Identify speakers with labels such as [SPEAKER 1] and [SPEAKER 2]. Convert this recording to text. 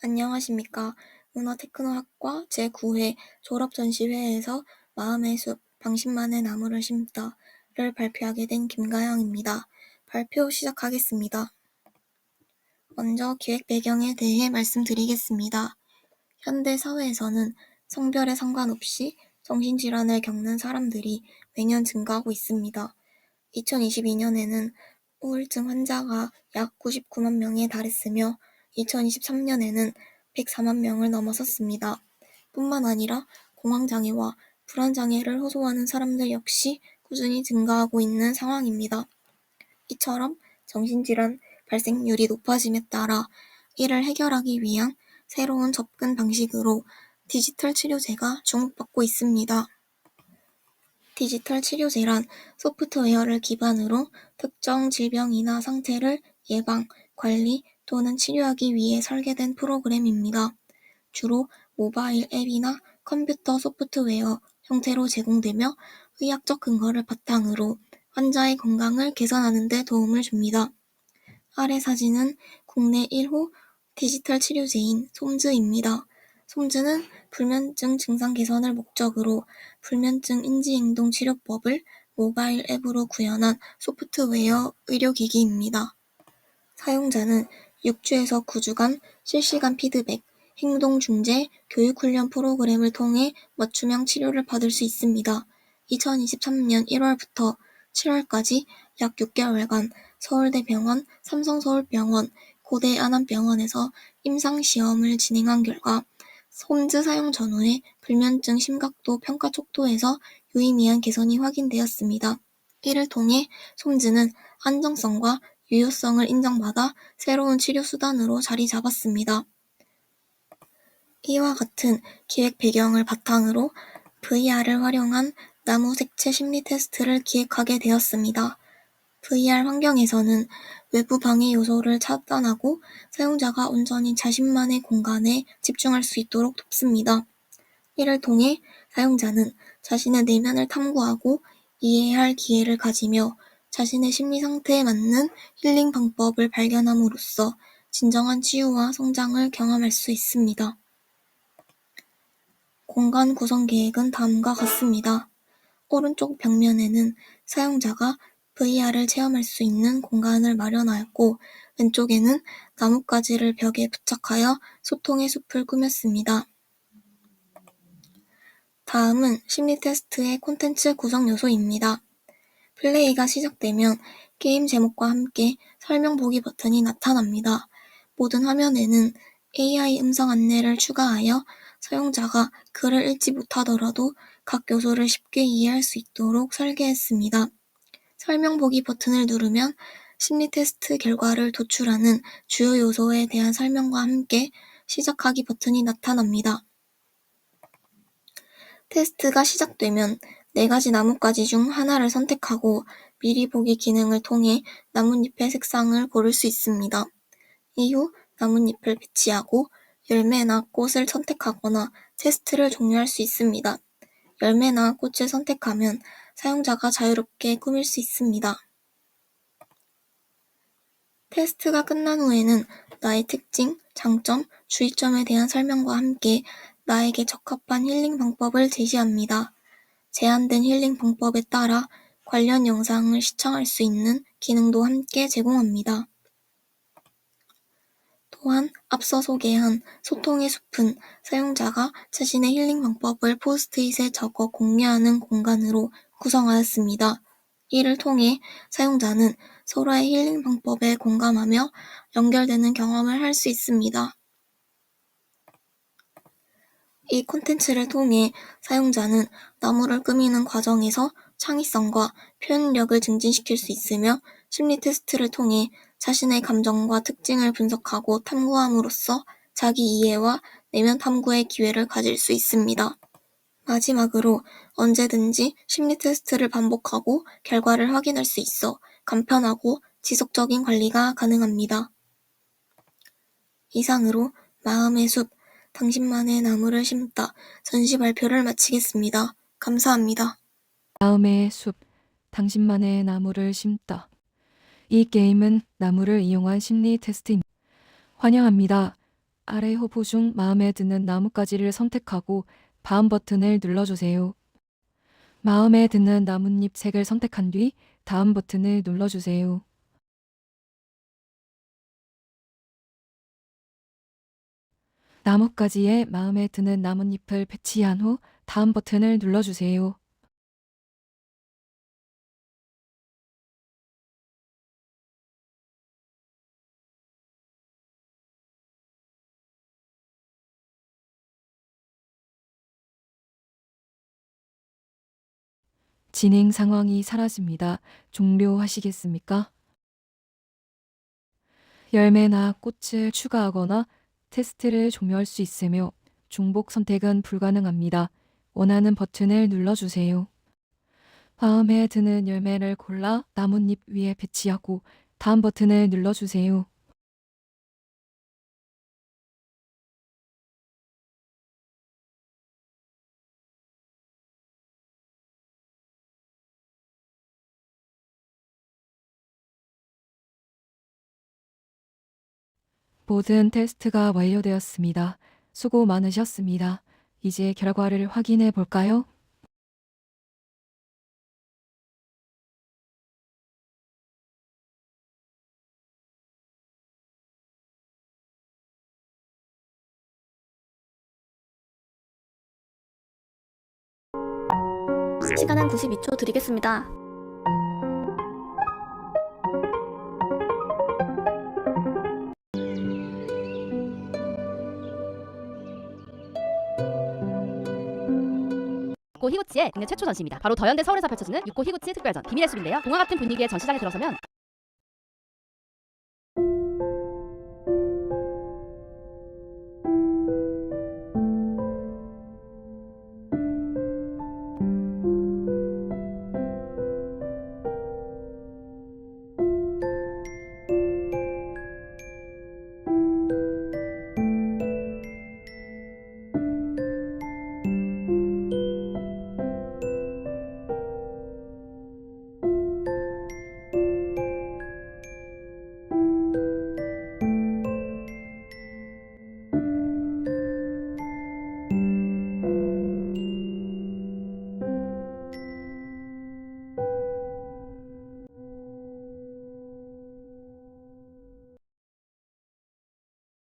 [SPEAKER 1] 안녕하십니까. 문화테크노학과 제9회 졸업전시회에서 마음의 숲, 당신만의 나무를 심다를 발표하게 된 김가영입니다. 발표 시작하겠습니다. 먼저 기획 배경에 대해 말씀드리겠습니다. 현대 사회에서는 성별에 상관없이 정신질환을 겪는 사람들이 매년 증가하고 있습니다. 2022년에는 우울증 환자가 약 99만 명에 달했으며 2023년에는 104만 명을 넘어섰습니다. 뿐만 아니라 공황장애와 불안장애를 호소하는 사람들 역시 꾸준히 증가하고 있는 상황입니다. 이처럼 정신질환 발생률이 높아짐에 따라 이를 해결하기 위한 새로운 접근 방식으로 디지털 치료제가 주목받고 있습니다. 디지털 치료제란 소프트웨어를 기반으로 특정 질병이나 상태를 예방, 관리 또는 치료하기 위해 설계된 프로그램입니다. 주로 모바일 앱이나 컴퓨터 소프트웨어 형태로 제공되며 의학적 근거를 바탕으로 환자의 건강을 개선하는 데 도움을 줍니다. 아래 사진은 국내 1호 디지털 치료제인 솜즈입니다. 솜즈는 불면증 증상 개선을 목적으로 불면증 인지행동 치료법을 모바일 앱으로 구현한 소프트웨어 의료기기입니다. 사용자는 6주에서 9주간 실시간 피드백, 행동 중재, 교육 훈련 프로그램을 통해 맞춤형 치료를 받을 수 있습니다. 2023년 1월부터 7월까지 약 6개월간 서울대병원, 삼성서울병원, 고대 안암병원에서 임상시험을 진행한 결과 솜즈 사용 전후의 불면증 심각도 평가 촉도에서 유의미한 개선이 확인되었습니다. 이를 통해 솜즈는 안정성과 유효성을 인정받아 새로운 치료 수단으로 자리 잡았습니다. 이와 같은 기획 배경을 바탕으로 VR을 활용한 나무 색채 심리 테스트를 기획하게 되었습니다. VR 환경에서는 외부 방해 요소를 차단하고 사용자가 온전히 자신만의 공간에 집중할 수 있도록 돕습니다. 이를 통해 사용자는 자신의 내면을 탐구하고 이해할 기회를 가지며 자신의 심리 상태에 맞는 힐링 방법을 발견함으로써 진정한 치유와 성장을 경험할 수 있습니다. 공간 구성 계획은 다음과 같습니다. 오른쪽 벽면에는 사용자가 VR을 체험할 수 있는 공간을 마련하였고 왼쪽에는 나뭇가지를 벽에 부착하여 소통의 숲을 꾸몄습니다. 다음은 심리 테스트의 콘텐츠 구성 요소입니다. 플레이가 시작되면 게임 제목과 함께 설명 보기 버튼이 나타납니다. 모든 화면에는 AI 음성 안내를 추가하여 사용자가 글을 읽지 못하더라도 각 요소를 쉽게 이해할 수 있도록 설계했습니다. 설명 보기 버튼을 누르면 심리 테스트 결과를 도출하는 주요 요소에 대한 설명과 함께 시작하기 버튼이 나타납니다. 테스트가 시작되면 네 가지 나뭇가지 중 하나를 선택하고 미리 보기 기능을 통해 나뭇잎의 색상을 고를 수 있습니다. 이후 나뭇잎을 배치하고 열매나 꽃을 선택하거나 테스트를 종료할 수 있습니다. 열매나 꽃을 선택하면 사용자가 자유롭게 꾸밀 수 있습니다. 테스트가 끝난 후에는 나의 특징, 장점, 주의점에 대한 설명과 함께 나에게 적합한 힐링 방법을 제시합니다. 제한된 힐링 방법에 따라 관련 영상을 시청할 수 있는 기능도 함께 제공합니다. 또한 앞서 소개한 소통의 숲은 사용자가 자신의 힐링 방법을 포스트잇에 적어 공유하는 공간으로 구성하였습니다. 이를 통해 사용자는 서로의 힐링 방법에 공감하며 연결되는 경험을 할 수 있습니다. 이 콘텐츠를 통해 사용자는 나무를 꾸미는 과정에서 창의성과 표현력을 증진시킬 수 있으며 심리 테스트를 통해 자신의 감정과 특징을 분석하고 탐구함으로써 자기 이해와 내면 탐구의 기회를 가질 수 있습니다. 마지막으로 언제든지 심리 테스트를 반복하고 결과를 확인할 수 있어 간편하고 지속적인 관리가 가능합니다. 이상으로 마음의 숲, 당신만의 나무를 심다 전시 발표를 마치겠습니다. 감사합니다.
[SPEAKER 2] 마음의 숲, 당신만의 나무를 심다. 이 게임은 나무를 이용한 심리 테스트입니다. 환영합니다. 아래 후보 중 마음에 드는 나뭇가지를 선택하고 다음 버튼을 눌러주세요. 마음에 드는 나뭇잎 색을 선택한 뒤 다음 버튼을 눌러주세요. 나뭇가지에 마음에 드는 나뭇잎을 배치한 후 다음 버튼을 눌러주세요. 진행 상황이 사라집니다. 종료하시겠습니까? 열매나 꽃을 추가하거나 테스트를 종료할 수 있으며 중복 선택은 불가능합니다. 원하는 버튼을 눌러주세요. 마음에 드는 열매를 골라 나뭇잎 위에 배치하고 다음 버튼을 눌러주세요. 모든 테스트가 완료되었습니다. 수고 많으셨습니다. 이제 결과를 확인해 볼까요?
[SPEAKER 3] 시간은 92초 드리겠습니다.
[SPEAKER 4] 육고 히구치의 국내 최초 전시입니다. 바로 더현대 서울에서 펼쳐지는 육고 히구치 특별전 비밀의 숲인데요. 동화 같은 분위기의 전시장에 들어서면